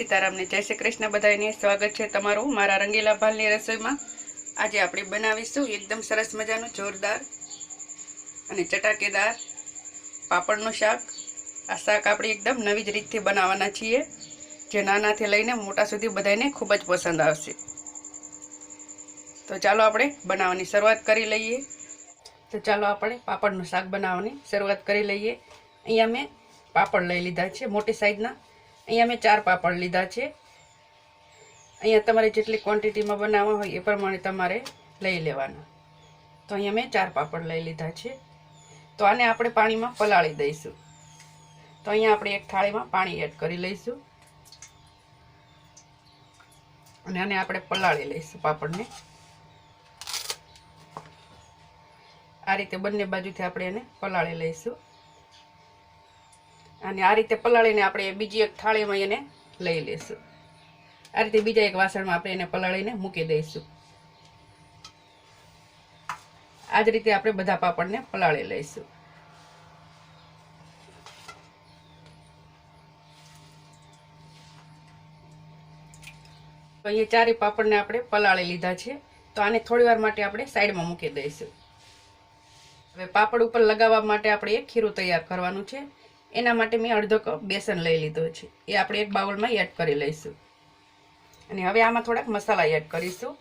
સીતારામને જય શ્રી કૃષ્ણ બધાને સ્વાગત છે તમારું મારા રંગીલા ભાલની રસોઈમાં. આજે આપણે બનાવીશું એકદમ સરસ મજાનું જોરદાર અને ચટાકેદાર પાપડનું શાક. આ શાક આપણે એકદમ નવી જ રીતથી બનાવવાના છીએ, જે નાનાથી લઈને મોટા સુધી બધાને ખૂબ જ પસંદ આવશે. તો ચાલો આપણે બનાવવાની શરૂઆત કરી લઈએ. તો ચાલો આપણે પાપડનું શાક બનાવવાની શરૂઆત કરી લઈએ. અહીંયા મેં પાપડ લઈ લીધા છે મોટી સાઈઝના. અહીંયા મેં ચાર પાપડ લીધા છે. અહીંયા તમારે જેટલી ક્વોન્ટિટીમાં બનાવવા હોય એ પ્રમાણે તમારે લઈ લેવાના. તો અહીંયા મેં ચાર પાપડ લઈ લીધા છે. તો આને આપણે પાણીમાં પલાળી દઈશું. તો અહીંયા આપણે એક થાળીમાં પાણી એડ કરી લઈશું. અને આને આપણે પલાળી લઈશું પાપડને. આ રીતે બંને બાજુથી આપણે એને પલાળી લઈશું. અને આ રીતે પલાળીને આપણે બીજી એક થાળીમાં એને લઈ લઈશું. આ રીતે બીજા એક વાસણમાં આપણે એને પલાળીને મૂકી દઈશું. આ જ રીતે આપણે બધા પાપડને પલાળી લઈશું. અહીંયા ચારે પાપડને આપણે પલાળી લીધા છે. તો આને થોડી વાર માટે આપણે સાઈડમાં મૂકી દઈશું. હવે પાપડ ઉપર લગાવવા માટે આપણે એક ખીરું તૈયાર કરવાનું છે. એના માટે મેં અડધો કપ બેસન લઈ લીધો છે. એ આપણે એક બાઉલમાં એડ કરી લઈશું. અને હવે આમાં થોડાક મસાલા એડ કરીશું.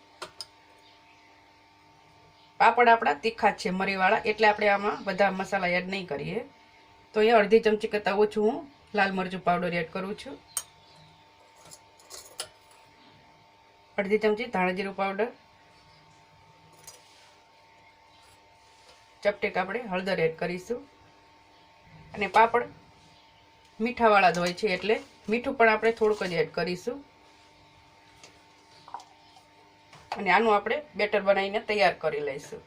પાપડ આપણા તીખા છે, મરીવાળા, એટલે આપણે આમાં બધા મસાલા એડ નહીં કરીએ. તો અહીંયા અડધી ચમચી કરતાં ઓછું હું લાલ મરચું પાવડર એડ કરું છું. અડધી ચમચી ધાણાજીરું પાવડર ચપટેક આપણે હળદર એડ કરીશું. અને પાપડ મીઠાવાળા જ હોય છે એટલે મીઠું પણ આપણે થોડુંક જ એડ કરીશું. અને આનું આપણે બેટર બનાવીને તૈયાર કરી લઈશું.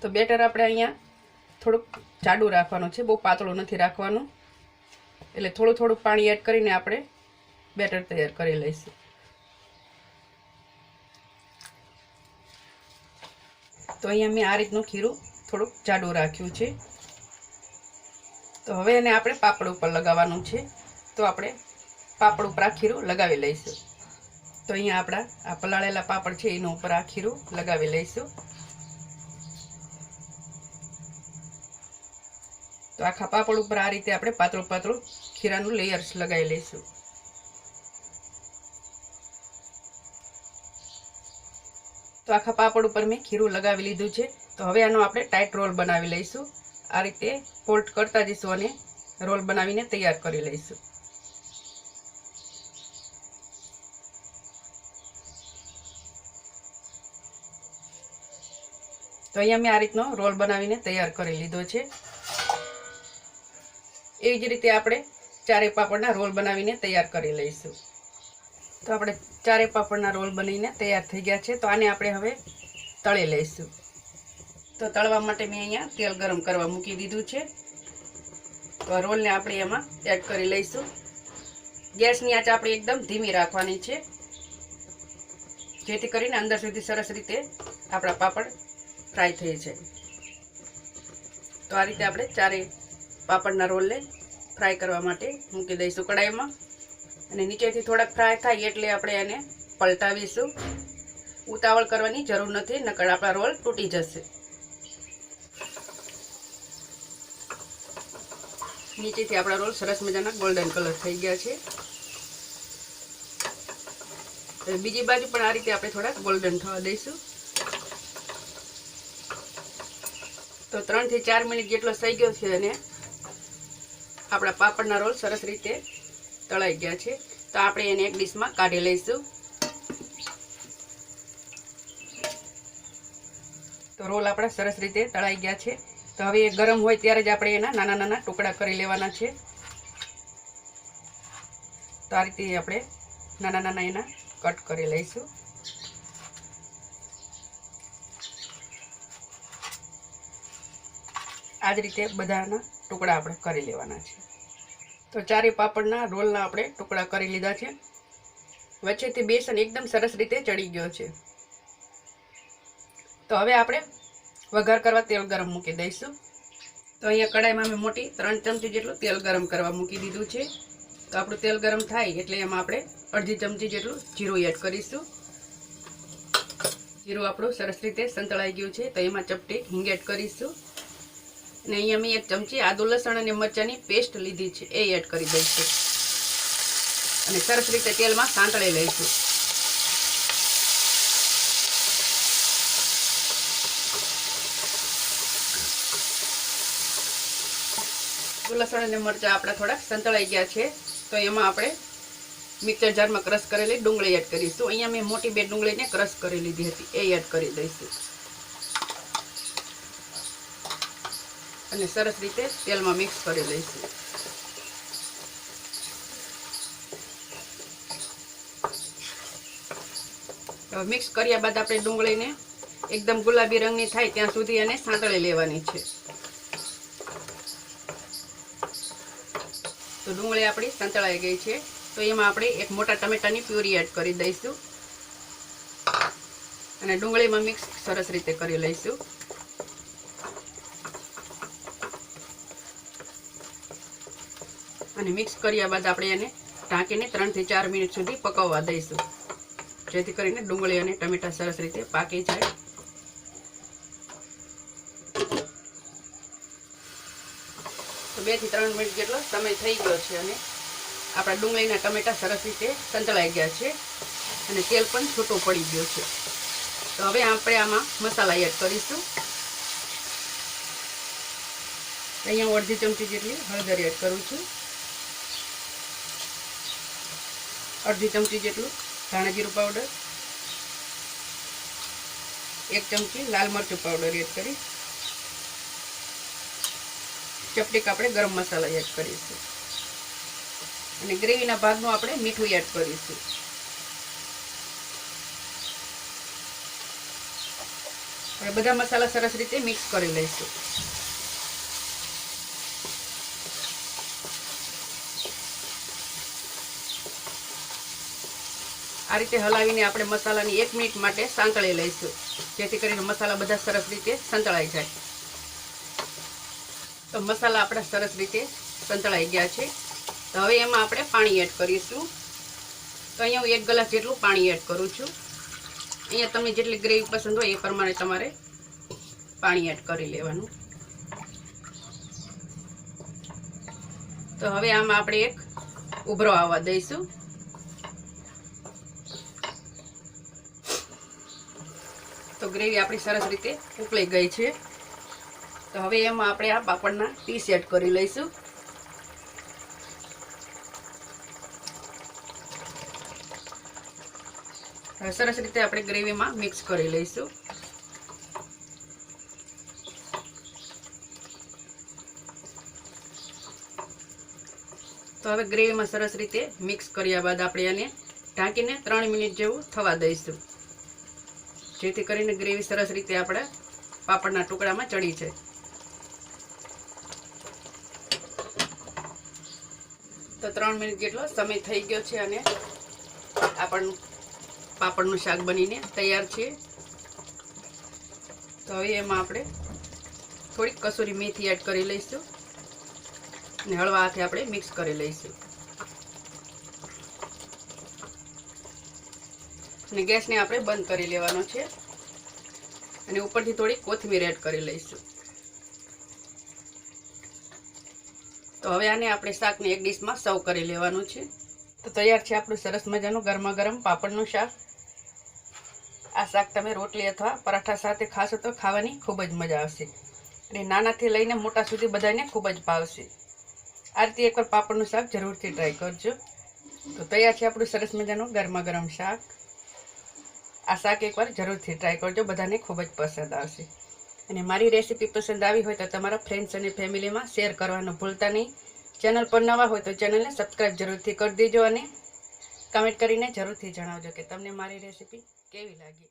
તો બેટર આપણે અહીંયા થોડુંક જાડું રાખવાનું છે, બહુ પાતળું નથી રાખવાનું. એટલે થોડું થોડું પાણી એડ કરીને આપણે બેટર તૈયાર કરી લઈશું. તો અહીંયા મેં આ રીતનું ખીરું થોડુંક જાડું રાખ્યું છે. તો હવે એને આપણે પાપડ ઉપર લગાવવાનું છે. તો આપણે પાપડ ઉપર આ ખીરું લગાવી લઈશું. તો અહીંયા આપણા આ પલાળેલા પાપડ છે, એનું ઉપર આ ખીરું લગાવી લઈશું. તો આખા પાપડ ઉપર આ રીતે આપણે પાતળું પાતળું ખીરાનું લેયર્સ લગાવી લઈશું. તો આખા પાપડ ઉપર મેં ખીરું લગાવી લીધું છે. તો હવે આનો આપણે ટાઈટ રોલ બનાવી લઈશું. આ રીતે ફોલ્ડ કરતા જઈશું અને રોલ બનાવીને તૈયાર કરી લઈશું. તો અહીંયા મેં આ રીતનો રોલ બનાવીને તૈયાર કરી લીધો છે. એવી જ રીતે આપણે ચારે પાપડના રોલ બનાવીને તૈયાર કરી લઈશું. તો આપણે ચારે પાપડના રોલ બનીને તૈયાર થઈ ગયા છે. તો આને આપણે હવે તળી લઈશું. તો તળવા માટે મેં અહીંયા તેલ ગરમ કરવા મૂકી દીધું છે. તો રોલને આપણે એમાં એડ કરી લઈશું. ગેસની આંચ આપણે એકદમ ધીમી રાખવાની છે. જેથી કરીને અંદર સુધી સરસ રીતે આપણા પાપડ ફ્રાય થઈ છે તો આ રીતે આપણે ચારે પાપડના રોલને ફ્રાય કરવા માટે મૂકી દઈશું કડાઈમાં. અને નીચેથી થોડાક ફ્રાય થાય એટલે આપણે એને પલટાવીશું. ઉતાવળ કરવાની જરૂર નથી, નકર આપણા રોલ તૂટી જશે. નીચેથી આપણા રોલ સરસ મજાના ગોલ્ડન કલર થઈ ગયા છે. બીજી બાજુ પણ આ રીતે આપણે થોડાક ગોલ્ડન થવા દઈશું. તો ત્રણથી ચાર મિનિટ જેટલો થઈ ગયો છે અને આપણા પાપડના રોલ સરસ રીતે તળાઈ ગયા છે. તો આપણે એને એક ડીશમાં કાઢી લઈશું. તો રોલ આપણા સરસ રીતે તળાઈ ગયા છે. તો હવે એ ગરમ હોય ત્યારે જ આપણે એના નાના નાના ટુકડા કરી લેવાના છે. તો આ રીતે આપણે નાના નાના એના કટ કરી લઈશું. આ જ રીતે બધાના ટુકડા આપણે કરી લેવાના છે. તો ચારે પાપડના રોલના આપણે ટુકડા કરી લીધા છે. વચ્ચેથી બેસન એકદમ સરસ રીતે ચડી ગયો છે. તો હવે આપણે વઘાર કરવા તેલ ગરમ મૂકી દઈશું. તો અહીંયા કડાઈમાં મેં મોટી ત્રણ ચમચી જેટલું તેલ ગરમ કરવા મૂકી દીધું છે. તો આપણું તેલ ગરમ થાય એટલે એમાં આપણે અડધી ચમચી જેટલું જીરું એડ કરીશું. જીરું આપણું સરસ રીતે સંતળાઈ ગયું છે, તો એમાં ચપટી હિંગ એડ કરીશું. અને અહીંયા મેં એક ચમચી આદુ લસણ અને મરચાંની પેસ્ટ લીધી છે, એ એડ કરી દઈશું. અને સરસ રીતે તેલમાં સાંતળી લઈશું. લસણ અને મરચાં આપણા થોડાક સંતળાઈ ગયા છે. તો એમાં આપણે મિક્સર જારમાં ક્રશ કરેલી ડુંગળી એડ કરીશું. અહીંયા મેં મોટી બે ડુંગળીને ક્રશ કરી લીધી હતી. એ એડ કરી દઈશું. અને સરસ રીતે તેલમાં મિક્સ કરી લઈશું. હવે મિક્સ કર્યા બાદ આપણે ડુંગળીને એકદમ ગુલાબી રંગની થાય ત્યાં સુધી એને સાંતળી લેવાની છે. તો ડુંગળી આપણી સંતળાઈ ગઈ છે. તો એમાં આપણે એક મોટા ટમેટાની પ્યુરી એડ કરી દઈશું. અને ડુંગળીમાં મિક્સ સરસ રીતે કરી લઈશું. અને મિક્સ કર્યા બાદ આપણે એને ઢાંકીને ત્રણથી ચાર મિનિટ સુધી પકવવા દઈશું. જેથી કરીને ડુંગળી અને ટમેટા સરસ રીતે પાકી જાય. બેથી ત્રણ મિનિટ જેટલો સમય થઈ ગયો છે અને આપણા ડુંગળીના ટમેટા સરસ રીતે સંતળાઈ ગયા છે અને તેલ પણ છૂટો પડી ગયો છે. તો હવે આપણે આમાં મસાલા એડ કરીશું. અહીંયા અડધી ચમચી જેટલી હળદર એડ કરું છું. અડધી ચમચી જેટલું ધાણા જીરું પાવડર. એક ચમચી લાલ મરચું પાવડર એડ કરી ચપટીક આપણે ગરમ મસાલા એડ કરીશું. અને ગ્રેવીના ભાગનું આપણે મીઠું એડ કરીશું. હવે બધા મસાલા સરસ રીતે મિક્સ કરી લઈશું. આ રીતે હલાવીને આપણે મસાલાની એક મિનિટ માટે સાંતળી લઈશું. જેથી કરીને મસાલા બધા સરસ રીતે સંતળાઈ જાય. તો મસાલા આપણા સરસ રીતે સંતળાઈ ગયા છે. તો હવે એમાં આપણે પાણી એડ કરીશું. તો અહીંયા હું એક ગ્લાસ જેટલું પાણી એડ કરું છું. અહીંયા તમને જેટલી ગ્રેવી પસંદ હોય એ પ્રમાણે તમારે પાણી એડ કરી લેવાનું. તો હવે આમાં આપણે એક ઉભરો આવવા દઈશું. તો ગ્રેવી આપણી સરસ રીતે ઉકળી ગઈ છે. તો હવે એમાં આપણે આ પાપડના પીસ એડ કરી લઈશું. સરસ રીતે આપણે ગ્રેવીમાં મિક્સ કરી લઈશું. તો હવે ગ્રેવીમાં સરસ રીતે મિક્સ કર્યા બાદ આપણે એને ઢાંકીને ત્રણ મિનિટ જેવું થવા દઈશું. જેથી કરીને ગ્રેવી સરસ રીતે આપણે પાપડના ટુકડામાં ચડી છે તો ત્રણ મિનિટ જેટલો સમય થઈ ગયો છે અને આપણું પાપડનું શાક બનીને તૈયાર છે તો હવે એમાં આપણે થોડીક કસૂરી મેથી એડ કરી લઈશું અને હળવા હાથે આપણે મિક્સ કરી લઈશું. અને ગેસને આપણે બંધ કરી લેવાનો છે. અને ઉપરથી થોડી કોથમીર એડ કરી લઈશું. તો હવે આને આપણે શાકને એક ડીશમાં સર્વ કરી લેવાનું છે. તો તૈયાર છે આપણું સરસ મજાનું ગરમા ગરમ પાપડનું શાક. આ શાક તમે રોટલી અથવા પરાઠા સાથે ખાશો તો ખાવાની ખૂબ જ મજા આવશે. અને નાનાથી લઈને મોટા સુધી બધાને ખૂબ જ ભાવશે આ રીતે એકવાર પાપડનું શાક જરૂરથી ટ્રાય કરજો. તો તૈયાર છે આપણું સરસ મજાનું ગરમા ગરમ શાક. આ શાક એકવાર જરૂરથી ટ્રાય કરજો, બધાને ખૂબ જ પસંદ આવશે. અને મારી રેસીપી પસંદ આવી હોય તો તમારા ફ્રેન્ડ્સ અને ફેમિલીમાં શેર કરવાનું ભૂલતા નહીં. ચેનલ પર નવા હોય તો ચેનલને સબસ્ક્રાઈબ જરૂરથી કરી દેજો અને કમેન્ટ કરીને જરૂરથી જણાવજો કે તમને મારી રેસીપી કેવી લાગી.